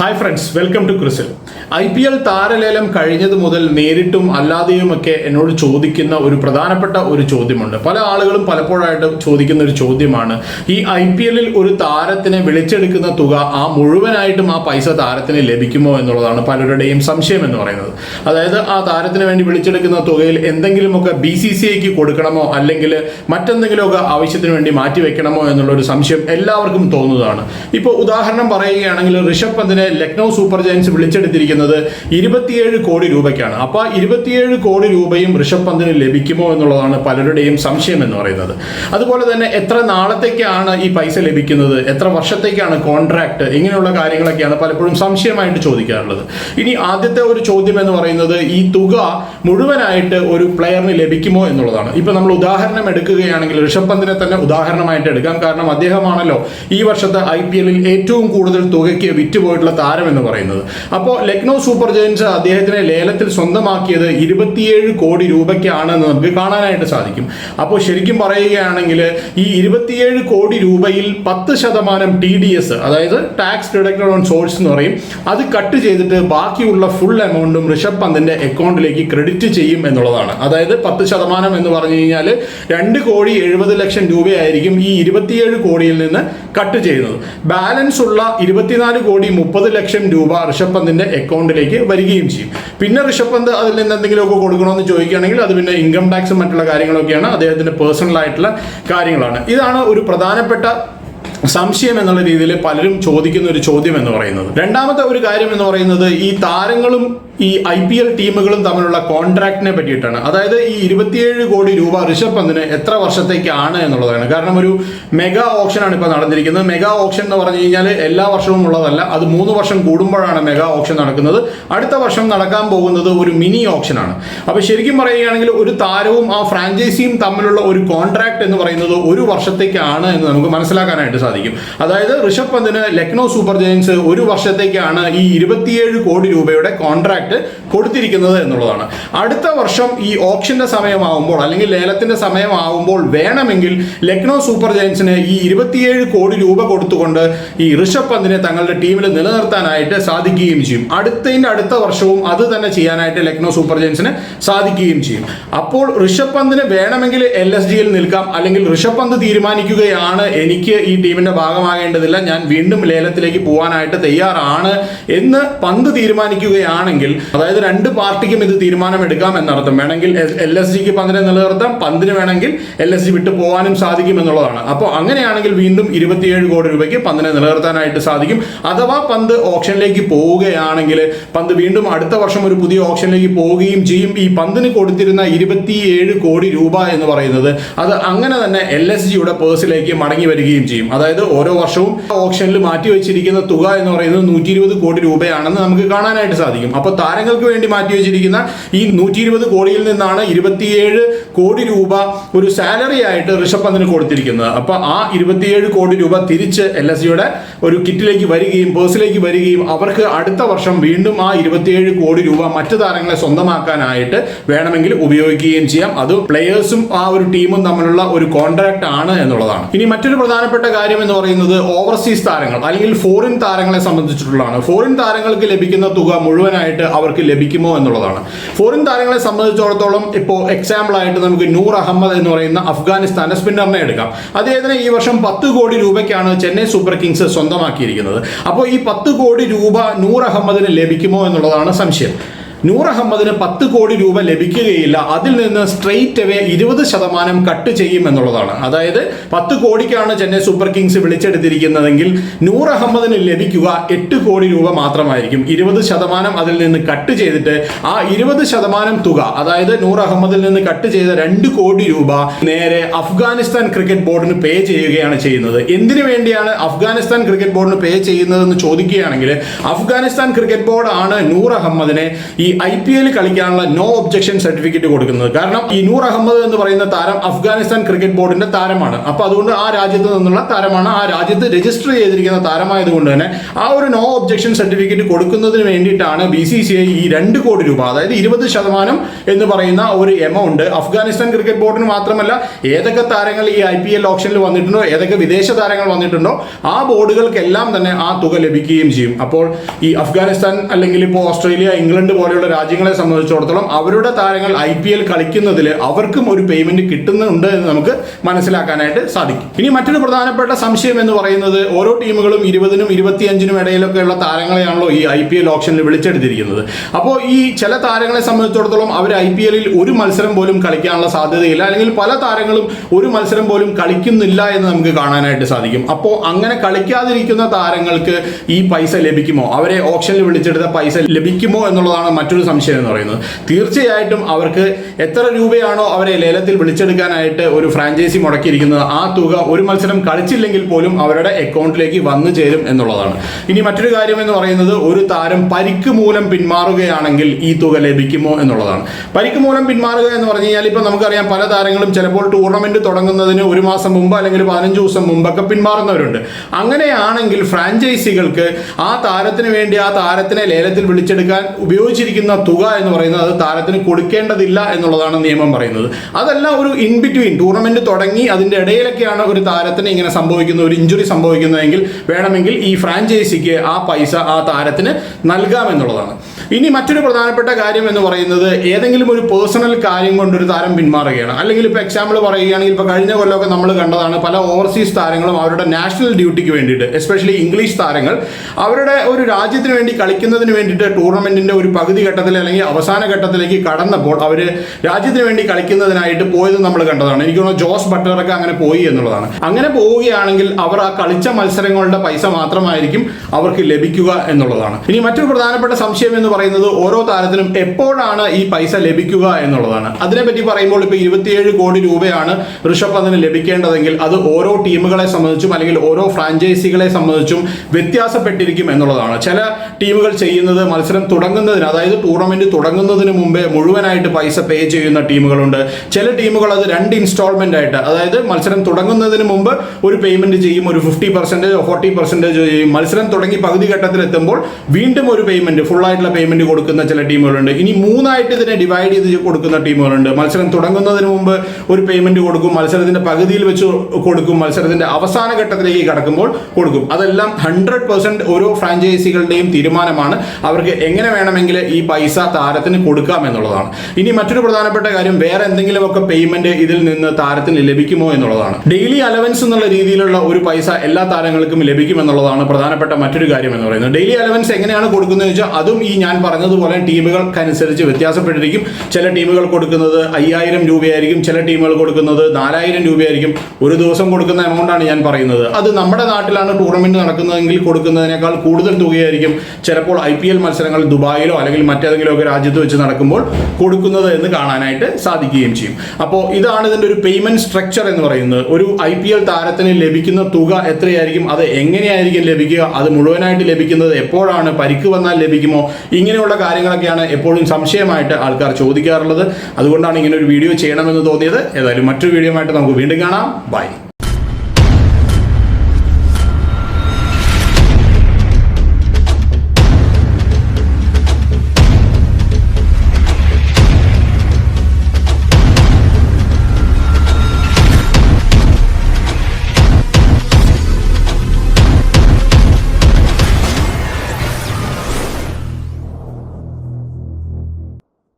Hi friends welcome to ക്രിസിൽ I P L താരലേലം കഴിഞ്ഞത് മുതൽ നേരിട്ടും അല്ലാതെയുമൊക്കെ എന്നോട് ചോദിക്കുന്ന ഒരു പ്രധാനപ്പെട്ട ഒരു ചോദ്യമുണ്ട്. പല ആളുകളും പലപ്പോഴായിട്ട് ചോദിക്കുന്ന ഒരു ചോദ്യമാണ്. ഈ ഐ പി എല്ലിൽ ഒരു താരത്തിനെ വിളിച്ചെടുക്കുന്ന തുക ആ മുഴുവനായിട്ടും ആ പൈസ താരത്തിന് ലഭിക്കുമോ എന്നുള്ളതാണ് പലരുടെയും സംശയം എന്ന് പറയുന്നത്. അതായത് ആ താരത്തിന് വേണ്ടി വിളിച്ചെടുക്കുന്ന തുകയിൽ എന്തെങ്കിലുമൊക്കെ ബി സി സി ഐക്ക് കൊടുക്കണമോ അല്ലെങ്കിൽ മറ്റെന്തെങ്കിലുമൊക്കെ ആവശ്യത്തിന് വേണ്ടി മാറ്റി വെക്കണമോ എന്നുള്ള ഒരു സംശയം എല്ലാവർക്കും തോന്നുന്നതാണ്. ഇപ്പോൾ ഉദാഹരണം പറയുകയാണെങ്കിൽ ഋഷഭ് പന്തിനെ ലക്നൗ സൂപ്പർ ജയൻസ് വിളിച്ചെടുത്തിരിക്കുന്നത് ഇരുപത്തിയേഴ് കോടി രൂപയ്ക്കാണ്. അപ്പോൾ ഇരുപത്തിയേഴ് കോടി രൂപയും ഋഷഭ് പന്തിന് ലഭിക്കുമോ എന്നുള്ളതാണ് പലരുടെയും സംശയം എന്ന് പറയുന്നത്. അതുപോലെ തന്നെ എത്ര നാളത്തേക്കാണ് ഈ പൈസ ലഭിക്കുന്നത്? എത്ര വർഷത്തേക്കാണ് കോൺട്രാക്ട്? ഇങ്ങനെയുള്ള കാര്യങ്ങളൊക്കെയാണ് പലപ്പോഴും സംശയമായിട്ട് ചോദിക്കാറുള്ളത്. ഇനി ആദ്യത്തെ ഒരു ചോദ്യം എന്ന് പറയുന്നത് ഈ തുക മുഴുവനായിട്ട് ഒരു പ്ലെയറിന് ലഭിക്കുമോ എന്നുള്ളതാണ്. ഇപ്പൊ നമ്മൾ ഉദാഹരണം എടുക്കുകയാണെങ്കിൽ ഋഷഭ് പന്തിനെ തന്നെ ഉദാഹരണമായിട്ട് എടുക്കാം. കാരണം അദ്ദേഹമാണല്ലോ ഈ വർഷത്തെ ഐ പി എല്ലിൽ ഏറ്റവും കൂടുതൽ തുകയ്ക്ക് വിറ്റുപോയിട്ടുള്ള താരം എന്ന് പറയുന്നത്. അപ്പോൾ ലക്നൗ സൂപ്പർ ജയൻസ് അദ്ദേഹത്തിനെ ലേലത്തിൽ സ്വന്തമാക്കിയത് ഇരുപത്തിയേഴ് കോടി രൂപയ്ക്കാണെന്ന് നമുക്ക് കാണാനായിട്ട് സാധിക്കും. അപ്പോൾ ശരിക്കും പറയുകയാണെങ്കിൽ ഈ ഇരുപത്തിയേഴ് കോടി രൂപയിൽ പത്ത് ശതമാനം ടി ഡി എസ് അതായത് ടാക്സ് ഡിഡക്റ്റഡ് ഓൺ സോഴ്സ് എന്ന് പറയും അത് കട്ട് ചെയ്തിട്ട് ബാക്കിയുള്ള ഫുൾ എമൗണ്ടും ഋഷഭ് പന്തിന്റെ അക്കൗണ്ടിലേക്ക് ക്രെഡിറ്റ് ചെയ്യും എന്നുള്ളതാണ്. അതായത് പത്ത് ശതമാനം എന്ന് പറഞ്ഞു കഴിഞ്ഞാൽ രണ്ട് കോടി എഴുപത് ലക്ഷം രൂപയായിരിക്കും ഈ ഇരുപത്തിയേഴ് കോടിയിൽ നിന്ന് കട്ട് ചെയ്യുന്നത്. ബാലൻസ് ഉള്ള ഇരുപത്തിനാല് കോടി മുപ്പത് ലക്ഷം രൂപ ഋഷഭ് അക്കൗണ്ടിലേക്ക് വരികയും ചെയ്യും. പിന്നെ ഋഷഭ് പന്ത് അതിൽ നിന്ന് എന്തെങ്കിലുമൊക്കെ കൊടുക്കണമെന്ന് ചോദിക്കുകയാണെങ്കിൽ അത് പിന്നെ ഇൻകം ടാക്സും മറ്റുള്ള കാര്യങ്ങളൊക്കെയാണ്. അദ്ദേഹത്തിന്റെ പേഴ്സണൽ ആയിട്ടുള്ള കാര്യങ്ങളാണ്. ഇതാണ് ഒരു പ്രധാനപ്പെട്ട സംശയം എന്നുള്ള രീതിയിൽ പലരും ചോദിക്കുന്ന ഒരു ചോദ്യം എന്ന് പറയുന്നത്. രണ്ടാമത്തെ ഒരു കാര്യം എന്ന് പറയുന്നത് ഈ താരങ്ങളും ഈ ഐ പി എൽ ടീമുകളും തമ്മിലുള്ള കോൺട്രാക്ടിനെ പറ്റിയിട്ടാണ്. അതായത് ഈ ഇരുപത്തിയേഴ് കോടി രൂപ ഋഷഭ് പന്തിന് എത്ര വർഷത്തേക്കാണ് എന്നുള്ളതാണ്. കാരണം ഒരു മെഗാ ഓപ്ഷനാണ് ഇപ്പോൾ നടന്നിരിക്കുന്നത്. മെഗാ ഓപ്ഷൻ എന്ന് പറഞ്ഞു കഴിഞ്ഞാൽ എല്ലാ വർഷവും ഉള്ളതല്ല. അത് മൂന്ന് വർഷം കൂടുമ്പോഴാണ് മെഗാ ഓപ്ഷൻ നടക്കുന്നത്. അടുത്ത വർഷം നടക്കാൻ പോകുന്നത് ഒരു മിനി ഓപ്ഷനാണ് അപ്പോൾ ശരിക്കും പറയുകയാണെങ്കിൽ ഒരു താരവും ആ ഫ്രാഞ്ചൈസിയും തമ്മിലുള്ള ഒരു കോൺട്രാക്ട് എന്ന് പറയുന്നത് ഒരു വർഷത്തേക്കാണ് എന്ന് നമുക്ക് മനസ്സിലാക്കാനായിട്ട് സാധിക്കും. അതായത് ഋഷഭ് പന്തിന് ലക്നൗ സൂപ്പർ ജയൻസ് ഒരു വർഷത്തേക്കാണ് ഈ ഇരുപത്തിയേഴ് കോടി രൂപയുടെ കോൺട്രാക്ട് ആയിട്ട് കൊടുത്തിരിക്കുന്നത് എന്നുള്ളതാണ്. അടുത്ത വർഷം ഈ ഓപ്ഷന്റെ സമയമാവുമ്പോൾ അല്ലെങ്കിൽ ലേലത്തിന്റെ സമയമാവുമ്പോൾ വേണമെങ്കിൽ ലക്നൗ സൂപ്പർ ജയൻസിന് ഈ ഇരുപത്തിയേഴ് കോടി രൂപ കൊടുത്തുകൊണ്ട് ഈ ഋഷഭ് പന്തിനെ തങ്ങളുടെ ടീമിൽ നിലനിർത്താനായിട്ട് സാധിക്കുകയും ചെയ്യും. അടുത്തതിന്റെ അടുത്ത വർഷവും അത് തന്നെ ചെയ്യാനായിട്ട് ലക്നൗ സൂപ്പർ ജയൻസിന് സാധിക്കുകയും ചെയ്യും. അപ്പോൾ ഋഷഭ് പന്തിന് വേണമെങ്കിൽ എൽ എസ് ഡിയിൽ നിൽക്കാം. അല്ലെങ്കിൽ ഋഷഭ് പന്ത് തീരുമാനിക്കുകയാണ് എനിക്ക് ഈ ടീമിന്റെ ഭാഗമാകേണ്ടതില്ല. ഞാൻ വീണ്ടും ലേലത്തിലേക്ക് പോകാനായിട്ട് തയ്യാറാണ് എന്ന് പന്ത് തീരുമാനിക്കുകയാണെങ്കിൽ അതായത് രണ്ട് പാർട്ടിക്കും ഇത് തീരുമാനമെടുക്കാം എന്നർത്ഥം. വേണമെങ്കിൽ എൽ എസ് ജിക്ക് പന്തിനെ നിലനിർത്താം പന്തിന് വേണമെങ്കിൽ എൽ എസ് ജി വിട്ടു പോകാനും സാധിക്കും എന്നുള്ളതാണ്. അപ്പോൾ അങ്ങനെയാണെങ്കിൽ വീണ്ടും ഇരുപത്തിയേഴ് കോടി രൂപയ്ക്ക് പന്തിനെ നിലനിർത്താനായിട്ട് സാധിക്കും. അഥവാ പന്ത് ഓപ്ഷനിലേക്ക് പോവുകയാണെങ്കിൽ പന്ത് വീണ്ടും അടുത്ത വർഷം ഒരു പുതിയ ഓപ്ഷനിലേക്ക് പോവുകയും ചെയ്യും. ഈ പന്തിന് കൊടുത്തിരുന്ന ഇരുപത്തിയേഴ് കോടി രൂപ എന്ന് പറയുന്നത് അത് അങ്ങനെ തന്നെ എൽ എസ് ജിയുടെ പേഴ്സിലേക്ക് മടങ്ങി വരികയും ചെയ്യും. അതായത് ഓരോ വർഷവും ഓപ്ഷനിൽ മാറ്റി വെച്ചിരിക്കുന്ന തുക എന്ന് പറയുന്നത് നൂറ്റി ഇരുപത് കോടി രൂപയാണെന്ന് നമുക്ക് കാണാനായിട്ട് സാധിക്കും. അപ്പോൾ താരങ്ങൾക്ക് വേണ്ടി മാറ്റി വെച്ചിരിക്കുന്ന ഈ നൂറ്റി ഇരുപത് കോടിയിൽ നിന്നാണ് ഇരുപത്തിയേഴ് കോടി രൂപ ഒരു സാലറി ആയിട്ട് ഋഷഭ് പന്തിന് കൊടുത്തിരിക്കുന്നത്. അപ്പൊ ആ ഇരുപത്തിയേഴ് കോടി രൂപ തിരിച്ച് എൽ എസ് സിയുടെ ഒരു കിറ്റിലേക്ക് വരികയും പേഴ്സിലേക്ക് വരികയും അവർക്ക് അടുത്ത വർഷം വീണ്ടും ആ ഇരുപത്തിയേഴ് കോടി രൂപ മറ്റു താരങ്ങളെ സ്വന്തമാക്കാനായിട്ട് വേണമെങ്കിൽ ഉപയോഗിക്കുകയും ചെയ്യാം. അത് പ്ലെയേഴ്സും ആ ഒരു ടീമും തമ്മിലുള്ള ഒരു കോൺട്രാക്ട് ആണ് എന്നുള്ളതാണ്. ഇനി മറ്റൊരു പ്രധാനപ്പെട്ട കാര്യം എന്ന് പറയുന്നത് ഓവർസീസ് താരങ്ങൾ അല്ലെങ്കിൽ ഫോറിൻ താരങ്ങളെ സംബന്ധിച്ചിട്ടുള്ളതാണ്. ഫോറിൻ താരങ്ങൾക്ക് ലഭിക്കുന്ന തുക മുഴുവനായിട്ട് അവർക്ക് ലഭിക്കുമോ എന്നുള്ളതാണ്. ഫോറിൻ താരങ്ങളെ സംബന്ധിച്ചിടത്തോളം ഇപ്പോൾ എക്സാമ്പിളായിട്ട് നമുക്ക് നൂർ അഹമ്മദ് എന്ന് പറയുന്ന അഫ്ഗാനിസ്ഥാന്റെ സ്പിന്നറിനെ എടുക്കാം. അദ്ദേഹത്തിന് ഈ വർഷം പത്ത് കോടി രൂപയ്ക്കാണ് ചെന്നൈ സൂപ്പർ കിങ്സ് സ്വന്തമാക്കിയിരിക്കുന്നത്. അപ്പോൾ ഈ പത്ത് കോടി രൂപ നൂർ അഹമ്മദിന് ലഭിക്കുമോ എന്നുള്ളതാണ് സംശയം. നൂർ അഹമ്മദിന് പത്ത് കോടി രൂപ ലഭിക്കുകയില്ല. അതിൽ നിന്ന് സ്ട്രെയിറ്റ് അവേ ഇരുപത് ശതമാനം കട്ട് ചെയ്യും എന്നുള്ളതാണ്. അതായത് പത്ത് കോടിക്കാണ് ചെന്നൈ സൂപ്പർ കിങ്സ് വിളിച്ചെടുത്തിരിക്കുന്നതെങ്കിൽ നൂർ അഹമ്മദിന് ലഭിക്കുക എട്ട് കോടി രൂപ മാത്രമായിരിക്കും. ഇരുപത് ശതമാനം അതിൽ നിന്ന് കട്ട് ചെയ്തിട്ട് ആ ഇരുപത് ശതമാനം തുക അതായത് നൂർ അഹമ്മദിൽ നിന്ന് കട്ട് ചെയ്ത രണ്ട് കോടി രൂപ നേരെ അഫ്ഗാനിസ്ഥാൻ ക്രിക്കറ്റ് ബോർഡിന് പേ ചെയ്യുകയാണ് ചെയ്യുന്നത്. എന്തിനു വേണ്ടിയാണ് അഫ്ഗാനിസ്ഥാൻ ക്രിക്കറ്റ് ബോർഡിന് പേ ചെയ്യുന്നതെന്ന് ചോദിക്കുകയാണെങ്കിൽ അഫ്ഗാനിസ്ഥാൻ ക്രിക്കറ്റ് ബോർഡ് ആണ് നൂർ അഹമ്മദിനെ ഈ ഐ പി എൽ കളിക്കാനുള്ള നോ ഒബ്ജക്ഷൻ സർട്ടിഫിക്കറ്റ് കൊടുക്കുന്നത്. കാരണം ഈ നൂർ അഹമ്മദ് എന്ന് പറയുന്ന താരം അഫ്ഗാനിസ്ഥാൻ ക്രിക്കറ്റ് ബോർഡിന്റെ താരമാണ്. അപ്പൊ അതുകൊണ്ട് ആ രാജ്യത്ത് നിന്നുള്ള താരമാണ്. ആ രാജ്യത്ത് രജിസ്റ്റർ ചെയ്തിരിക്കുന്ന താരമായതുകൊണ്ട് തന്നെ ആ ഒരു നോ ഒബ്ജക്ഷൻ സർട്ടിഫിക്കറ്റ് കൊടുക്കുന്നതിന് വേണ്ടിയിട്ടാണ് ബി സി സി ഐ ഈ രണ്ട് കോടി രൂപ അതായത് ഇരുപത് ശതമാനം എന്ന് പറയുന്ന ഒരു എമൗണ്ട് അഫ്ഗാനിസ്ഥാൻ ക്രിക്കറ്റ് ബോർഡിന് മാത്രമല്ല ഏതൊക്കെ താരങ്ങൾ ഈ ഐ പി എൽ ഓപ്ഷനിൽ വന്നിട്ടുണ്ടോ ഏതൊക്കെ വിദേശ താരങ്ങൾ വന്നിട്ടുണ്ടോ ആ ബോർഡുകൾക്കെല്ലാം തന്നെ ആ തുക ലഭിക്കുകയും ചെയ്യും. അപ്പോൾ ഈ അഫ്ഗാനിസ്ഥാൻ അല്ലെങ്കിൽ ഇപ്പോൾ ഓസ്ട്രേലിയ ഇംഗ്ലണ്ട് പോലെയുള്ള രാജ്യങ്ങളെ സംബന്ധിച്ചിടത്തോളം അവരുടെ താരങ്ങൾ ഐ പി എൽ കളിക്കുന്നതിൽ അവർക്കും ഒരു പേയ്മെന്റ് കിട്ടുന്നുണ്ട് എന്ന് നമുക്ക് മനസ്സിലാക്കാനായിട്ട് സാധിക്കും. ഇനി മറ്റൊരു പ്രധാനപ്പെട്ട സംശയം എന്ന് പറയുന്നത് ഓരോ ടീമുകളും ഇരുപതിനും ഇരുപത്തിയഞ്ചിനും ഇടയിലൊക്കെയുള്ള താരങ്ങളെയാണല്ലോ ഈ ഐ പി എൽ ഓപ്ഷനിൽ വിളിച്ചെടുത്തിരിക്കുന്നത്. അപ്പോൾ ഈ ചില താരങ്ങളെ സംബന്ധിച്ചിടത്തോളം അവർ ഐ പി എല്ലിൽ ഒരു മത്സരം പോലും കളിക്കാനുള്ള സാധ്യതയില്ല. അല്ലെങ്കിൽ പല താരങ്ങളും ഒരു മത്സരം പോലും കളിക്കുന്നില്ല എന്ന് നമുക്ക് കാണാനായിട്ട് സാധിക്കും. അപ്പോൾ അങ്ങനെ കളിക്കാതിരിക്കുന്ന താരങ്ങൾക്ക് ഈ പൈസ ലഭിക്കുമോ? അവരെ ഓപ്ഷനിൽ വിളിച്ചെടുത്ത പൈസ ലഭിക്കുമോ എന്നുള്ളതാണ് സംശയം എന്ന് പറയുന്നത്. തീർച്ചയായിട്ടും അവർക്ക് എത്ര രൂപയാണോ അവരെ ലേലത്തിൽ വിളിച്ചെടുക്കാനായിട്ട് ഒരു ഫ്രാഞ്ചൈസി മുടക്കിയിരിക്കുന്നത് ആ തുക ഒരു മത്സരം കളിച്ചില്ലെങ്കിൽ പോലും അവരുടെ അക്കൗണ്ടിലേക്ക് വന്നു ചേരും എന്നുള്ളതാണ്. ഇനി മറ്റൊരു കാര്യം എന്ന് പറയുന്നത് ഒരു താരം പരിക്ക് മൂലം പിന്മാറുകയാണെങ്കിൽ ഈ തുക ലഭിക്കുമോ എന്നുള്ളതാണ്. പരിക്ക് മൂലം പിന്മാറുക എന്ന് പറഞ്ഞു കഴിഞ്ഞാൽ ഇപ്പം നമുക്കറിയാം പല താരങ്ങളും ചിലപ്പോൾ ടൂർണമെന്റ് തുടങ്ങുന്നതിന് ഒരു മാസം മുമ്പ് അല്ലെങ്കിൽ പതിനഞ്ച് ദിവസം മുമ്പൊക്കെ പിന്മാറുന്നവരുണ്ട്. അങ്ങനെയാണെങ്കിൽ ഫ്രാഞ്ചൈസികൾക്ക് ആ താരത്തിന് വേണ്ടി ആ താരത്തിനെ ലേലത്തിൽ വിളിച്ചെടുക്കാൻ ഉപയോഗിച്ചിരിക്കുന്ന തുക എന്ന് പറയുന്നത് അത് താരത്തിന് കൊടുക്കേണ്ടതില്ല എന്നുള്ളതാണ് നിയമം പറയുന്നത്. അതല്ല ഒരു ഇൻ ബിറ്റ്വീൻ ടൂർണമെന്റ് തുടങ്ങി അതിന്റെ ഇടയിലൊക്കെയാണ് ഒരു താരത്തിന് ഇങ്ങനെ സംഭവിക്കുന്ന ഒരു ഇഞ്ചുറി സംഭവിക്കുന്നതെങ്കിൽ വേണമെങ്കിൽ ഈ ഫ്രാഞ്ചൈസിക്ക് ആ പൈസ ആ താരത്തിന് നൽകാമെന്നുള്ളതാണ്. ഇനി മറ്റൊരു പ്രധാനപ്പെട്ട കാര്യം എന്ന് പറയുന്നത് ഏതെങ്കിലും ഒരു പേഴ്സണൽ കാര്യം കൊണ്ട് ഒരു താരം പിന്മാറുകയാണ്. അല്ലെങ്കിൽ ഇപ്പോൾ എക്സാമ്പിൾ പറയുകയാണെങ്കിൽ ഇപ്പോൾ കഴിഞ്ഞ കൊല്ലമൊക്കെ നമ്മൾ കണ്ടതാണ് പല ഓവർസീസ് താരങ്ങളും അവരുടെ നാഷണൽ ഡ്യൂട്ടിക്ക് വേണ്ടിയിട്ട് എസ്പെഷ്യലി ഇംഗ്ലീഷ് താരങ്ങൾ അവരുടെ ഒരു രാജ്യത്തിന് വേണ്ടി കളിക്കുന്നതിന് വേണ്ടിയിട്ട് ടൂർണമെന്റിന്റെ ഒരു പകുതി ഘട്ടത്തിൽ അല്ലെങ്കിൽ അവസാന ഘട്ടത്തിലേക്ക് കടന്നപ്പോൾ അവർ രാജ്യത്തിന് വേണ്ടി കളിക്കുന്നതിനായിട്ട് പോയത് നമ്മൾ കണ്ടതാണ്. എനിക്ക് തോന്നുന്നു ജോസ് ബട്ടറൊക്കെ അങ്ങനെ പോയി എന്നുള്ളതാണ്. അങ്ങനെ പോവുകയാണെങ്കിൽ അവർ ആ കളിച്ച മത്സരങ്ങളുടെ പൈസ മാത്രമായിരിക്കും അവർക്ക് ലഭിക്കുക എന്നുള്ളതാണ്. ഇനി മറ്റൊരു പ്രധാനപ്പെട്ട സംശയം എന്ന് പറയുന്നത് ഓരോ താരത്തിനും എപ്പോഴാണ് ഈ പൈസ ലഭിക്കുക എന്നുള്ളതാണ്. അതിനെപ്പറ്റി പറയുമ്പോൾ ഇപ്പോൾ ഇരുപത്തിയേഴ് കോടി രൂപയാണ് ഋഷഭ് പന്തിന് ലഭിക്കേണ്ടതെങ്കിൽ അത് ഓരോ ടീമുകളെ സംബന്ധിച്ചും അല്ലെങ്കിൽ ഓരോ ഫ്രാഞ്ചൈസികളെ സംബന്ധിച്ചും വ്യത്യാസപ്പെട്ടിരിക്കും എന്നുള്ളതാണ്. ചില ടീമുകൾ ചെയ്യുന്നത് മത്സരം തുടങ്ങുന്നതിന് അതായത് ടൂർണമെന്റ് തുടങ്ങുന്നതിന് മുമ്പേ മുഴുവനായിട്ട് പൈസ പേ ചെയ്യുന്ന ടീമുകളുണ്ട്. ചില ടീമുകൾ അത് രണ്ട് ഇൻസ്റ്റാൾമെന്റ് ആയിട്ട് അതായത് മത്സരം തുടങ്ങുന്നതിന് മുമ്പ് ഒരു പേയ്മെന്റ് ചെയ്യും ഒരു ഫിഫ്റ്റി പെർസെന്റേജ് ഫോർട്ടി പെർസെന്റേജ് ചെയ്യും. മത്സരം തുടങ്ങി പകുതി ഘട്ടത്തിൽ എത്തുമ്പോൾ വീണ്ടും ഒരു പേയ്മെന്റ് ഫുൾ ആയിട്ടുള്ള പേയ്മെന്റ് കൊടുക്കുന്ന ചില ടീമുകളുണ്ട്. ഇനി മൂന്നായിട്ട് ഇതിനെ ഡിവൈഡ് ചെയ്ത് കൊടുക്കുന്ന ടീമുകളുണ്ട്. മത്സരം തുടങ്ങുന്നതിന് മുമ്പ് ഒരു പേയ്മെന്റ് കൊടുക്കും മത്സരത്തിന്റെ പകുതിയിൽ വെച്ച് കൊടുക്കും മത്സരത്തിന്റെ അവസാന ഘട്ടത്തിലേക്ക് കടക്കുമ്പോൾ കൊടുക്കും. അതെല്ലാം ഹൺഡ്രഡ് പെർസെന്റ് ഓരോ ഫ്രാഞ്ചൈസികളുടെയും തീരുമാനമാണ്. അവർക്ക് എങ്ങനെ വേണമെങ്കിൽ ഈ പൈസ താരത്തിന് കൊടുക്കാം എന്നുള്ളതാണ്. ഇനി മറ്റൊരു പ്രധാനപ്പെട്ട കാര്യം വേറെ എന്തെങ്കിലുമൊക്കെ പേയ്മെന്റ് ഇതിൽ നിന്ന് താരത്തിന് ലഭിക്കുമോ എന്നുള്ളതാണ്. ഡെയിലി അലവൻസ് എന്നുള്ള രീതിയിലുള്ള ഒരു പൈസ എല്ലാ താരങ്ങൾക്കും ലഭിക്കുമെന്നുള്ളതാണ് പ്രധാനപ്പെട്ട മറ്റൊരു കാര്യം എന്ന് പറയുന്നത്. ഡെയിലി അലവൻസ് എങ്ങനെയാണ് കൊടുക്കുന്നത് വെച്ചാൽ അതും ഈ ഞാൻ പറഞ്ഞതുപോലെ ടീമുകൾക്കനുസരിച്ച് വ്യത്യാസപ്പെട്ടിരിക്കും. ചില ടീമുകൾ കൊടുക്കുന്നത് അയ്യായിരം രൂപയായിരിക്കും ചില ടീമുകൾ കൊടുക്കുന്നത് നാലായിരം രൂപയായിരിക്കും. ഒരു ദിവസം കൊടുക്കുന്ന എമൗണ്ടാണ് ഞാൻ പറയുന്നത്. അത് നമ്മുടെ നാട്ടിലാണ് ടൂർണമെന്റ് നടക്കുന്നതെങ്കിൽ കൊടുക്കുന്നതിനേക്കാൾ കൂടുതൽ തുകയായിരിക്കും. ചിലപ്പോൾ ഐ മത്സരങ്ങൾ ദുബായിലോ അല്ലെങ്കിൽ മറ്റേതെങ്കിലും ഒക്കെ രാജ്യത്ത് വെച്ച് നടക്കുമ്പോൾ കൊടുക്കുന്നത് എന്ന് കാണാനായിട്ട് സാധിക്കുകയും ചെയ്യും. അപ്പോൾ ഇതാണ് ഇതിന്റെ ഒരു പേയ്മെന്റ് സ്ട്രക്ചർ എന്ന് പറയുന്നത്. ഒരു ഐ പി എൽ താരത്തിന് ലഭിക്കുന്ന തുക എത്രയായിരിക്കും? അത് എങ്ങനെയായിരിക്കും ലഭിക്കുക? അത് മുഴുവനായിട്ട് ലഭിക്കുന്നത് എപ്പോഴാണ്? പരിക്ക് വന്നാൽ ലഭിക്കുമോ? ഇങ്ങനെയുള്ള കാര്യങ്ങളൊക്കെയാണ് എപ്പോഴും സംശയമായിട്ട് ആൾക്കാർ ചോദിക്കാറുള്ളത്. അതുകൊണ്ടാണ് ഇങ്ങനെ ഒരു വീഡിയോ ചെയ്യണമെന്ന് തോന്നിയത്. ഏതായാലും മറ്റൊരു വീഡിയോ ആയിട്ട് നമുക്ക് വീണ്ടും കാണാം. ബൈ